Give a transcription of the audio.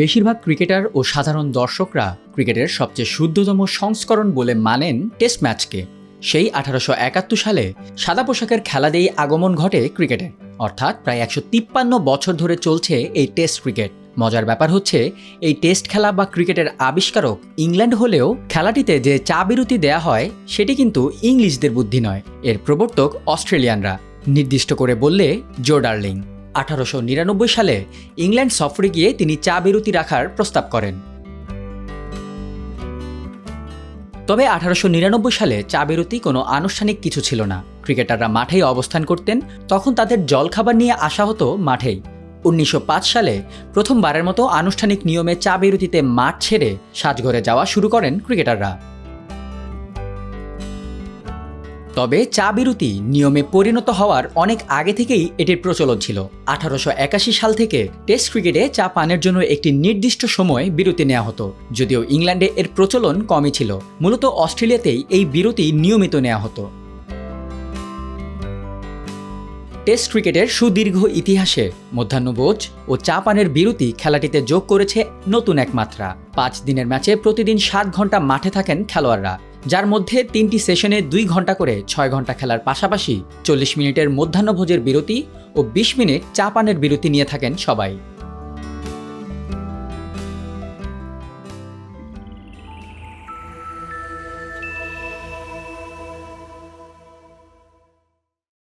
বেশিরভাগ ক্রিকেটার ও সাধারণ দর্শকরা ক্রিকেটের সবচেয়ে শুদ্ধতম সংস্করণ বলে মানেন টেস্ট ম্যাচকে। সেই আঠারোশো একাত্তর সালে সাদা পোশাকের খেলা দিয়েই আগমন ঘটে ক্রিকেটে। অর্থাৎ প্রায় একশো তিপ্পান্ন বছর ধরে চলছে এই টেস্ট ক্রিকেট। মজার ব্যাপার হচ্ছে, এই টেস্ট খেলা বা ক্রিকেটের আবিষ্কারক ইংল্যান্ড হলেও খেলাটিতে যে চা বিরতি দেয়া হয়, সেটি কিন্তু ইংলিশদের বুদ্ধি নয়। এর প্রবর্তক অস্ট্রেলিয়ানরা। নির্দিষ্ট করে বললে, জো ডার্লিং। আঠারোশো নিরানব্বই সালে ইংল্যান্ড সফরে গিয়ে তিনি চা বিরতি রাখার প্রস্তাব করেন। তবে আঠারোশো নিরানব্বই সালে চা বিরতি কোনো আনুষ্ঠানিক কিছু ছিল না। ক্রিকেটাররা মাঠেই অবস্থান করতেন, তখন তাদের জলখাবার নিয়ে আসা হতো মাঠেই। উনিশশো পাঁচ সালে প্রথমবারের মতো আনুষ্ঠানিক নিয়মে চা বিরতিতে মাঠ ছেড়ে সাজঘরে যাওয়া শুরু করেন ক্রিকেটাররা। তবে চা বিরতি নিয়মে পরিণত হওয়ার অনেক আগে থেকেই এটির প্রচলন ছিল। আঠারোশো একাশি সাল থেকে টেস্ট ক্রিকেটে চা পানের জন্য একটি নির্দিষ্ট সময় বিরতি নেওয়া হতো, যদিও ইংল্যান্ডে এর প্রচলন কমই ছিল। মূলত অস্ট্রেলিয়াতেই এই বিরতি নিয়মিত নেওয়া হতো। টেস্ট ক্রিকেটের সুদীর্ঘ ইতিহাসে মধ্যাহ্নভোজ ও চা পানের বিরতি খেলাটিতে যোগ করেছে নতুন এক মাত্রা পাঁচ দিনের ম্যাচে প্রতিদিন সাত ঘণ্টা মাঠে থাকেন খেলোয়াড়রা। যার মধ্যে তিনটি সেশনে দুই ঘণ্টা করে ছয় ঘণ্টা খেলার পাশাপাশি চল্লিশ মিনিটের মধ্যাহ্নভোজের বিরতি ও বিশ মিনিট চা পানের বিরতি নিয়ে থাকেন সবাই।